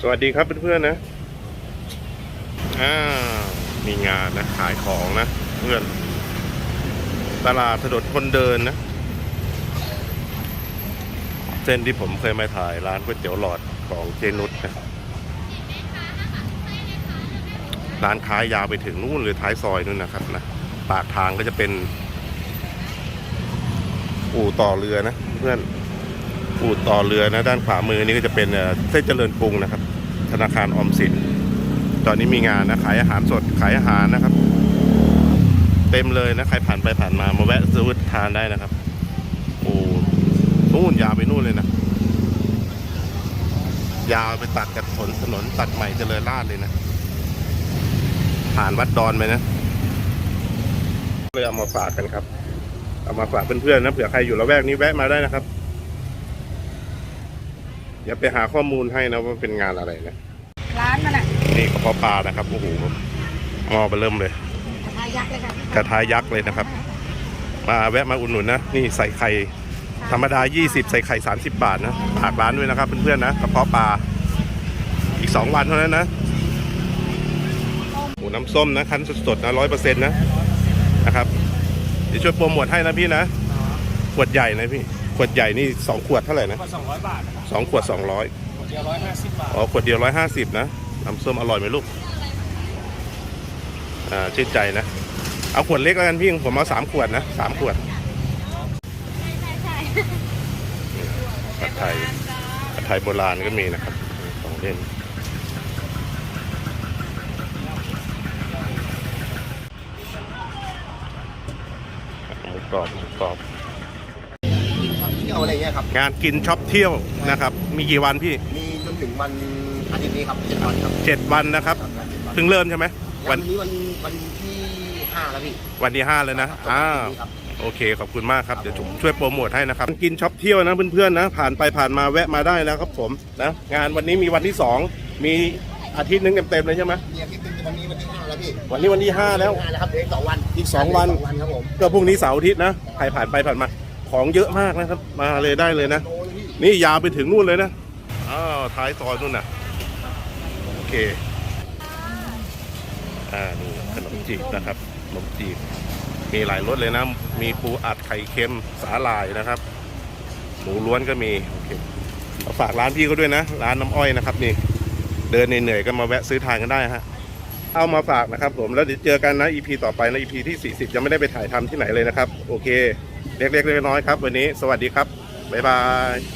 สวัสดีครับเพื่อนๆนะอ่ามีงานนะขายของนะ เพื่อน ตลาดถนนคนเดินนะ เส้นที่ผมเคยมาถ่ายร้านก๋วยเตี๋ยวหลอดของเจนุสนะร้านค้ายาวไปถึงนู่นเลยท้ายซอยนู่นนะครับนะปากทางก็จะเป็น อู่ต่อเรือนะ เพื่อนอู่ต่อเรือนะ ด้านขวามือนี่ก็จะเป็นเอ่อเส้นเจริญกรุงนะครับ ธนาคารออมสิน ตอนนี้มีงานนะขายอาหารสดขายอาหารนะครับ เต็มเลยนะใครผ่านไปผ่านมามาแวะซื้อทานได้นะครับ โอ้นู่นยาวไปนู่นเลยนะยาวไปตัดกับถนนถนนตัดใหม่เจริญราษฎร์เลยนะ ผ่านวัดดอนไปนะเลยเอามาฝากกันครับ เอามาฝากเพื่อนๆนะเผื่อใครอยู่ละแวกนี้แวะมาได้นะครับ อย่าไปหาข้อมูลให้นะว่าเป็นงานอะไรนะร้านมันอะนี่กระเพาะปลานะครับโอ้โหงอไปเริ่มเลยทายักษ์เลยค่ะกระทายักษ์เลยนะครับ มาแวะมาอุดหนุนนะนี่ใส่ไข่ธรรมดา 20 ใส่ไข่ 30 บาทนะฝากร้านด้วยนะครับเพื่อนๆนะกระเพาะปลาอีก 2 วันเท่านั้นนะหมูน้ำส้มนะคั้นสดๆนะร้อยเปอร์เซ็นต์นะนะครับเดี๋ยวช่วยโปรโมทให้นะพี่นะขวดใหญ่นะพี่ ขวดใหญ่นี่2ขวดเท่าไหร่นะก็สองร้อยบาทนะครับสองขวด200ขวดเดียวร้อยห้าสิบบาทอ๋อขวดเดียว150นะน้ำส้มอร่อยไหมลูกอ่าชื่นใจนะ เอาขวดเล็กแล้วกันพี่ผมเอาสามขวดนะสามขวดผัดไทยผัดไทยโบราณก็มีนะครับของเล่นหมูกรอบหมูกรอบเที่ยว อะไรเงี้ยครับ งานกินช็อปเที่ยวนะครับ มีกี่วันพี่ มีจนถึงวันอาทิตย์นี้ครับเจ็ดวันครับเจ็ดวันนะครับครับงานเจ็ดวันเพิ่งเริ่มใช่ไหมวัวันนนี้วันวันที่ห้าแล้วพี่วันที่ห้าเลยนะครับอ้าวันวนี้ครับ โอเค ขอบคุณมากครับ เดี๋ยวผมช่วยโปรโมทให้นะครับกินช็อปเที่ยวนะเพื่อนๆนะ ผ่านไปผ่านมาแวะมาได้นะครับผมนะงานวันนี้มีวันที่สองมีอาทิตย์หนึงเต็มๆเลยใช่ไหมมีอาทิตย์หนึงวันนี้วันที่ห้าแล้วพี่วันนี้วันที่ห้าแล้ว ห้าแล้วครับเดี๋ยวอีกสองวันอีกสองวันสองวัน ครับผมก็พรุ่งนี้เสาร์อาทิตย์นะใครผ่านไปผ่านมา ของเยอะมากนะครับ มาเลยได้เลยนะ นี่ยาวไปถึงนู่นเลยนะอ้าวท้ายซอยนู่นน่ะโอเค อ่านี่ขนมจีบนะครับขนมจีบมีหลายรสเลยนะ มีปูอัดไข่เค็มสาหร่ายนะครับหมูล้วนก็มีโอเคเอาฝากร้านพี่เขาด้วยนะ ร้านน้ำอ้อยนะครับนี่เดินเหนื่อยๆก็มาแวะซื้อทานกันได้ฮะเอามาฝากนะครับผมแล้วเดี๋ยวเจอกันนะ EP ต่อไปนะ EP ที่ 40 ยังไม่ได้ไปถ่ายทำที่ไหนเลยนะครับ โอเค เล็กๆน้อยๆครับ วันนี้สวัสดีครับ บ๊ายบาย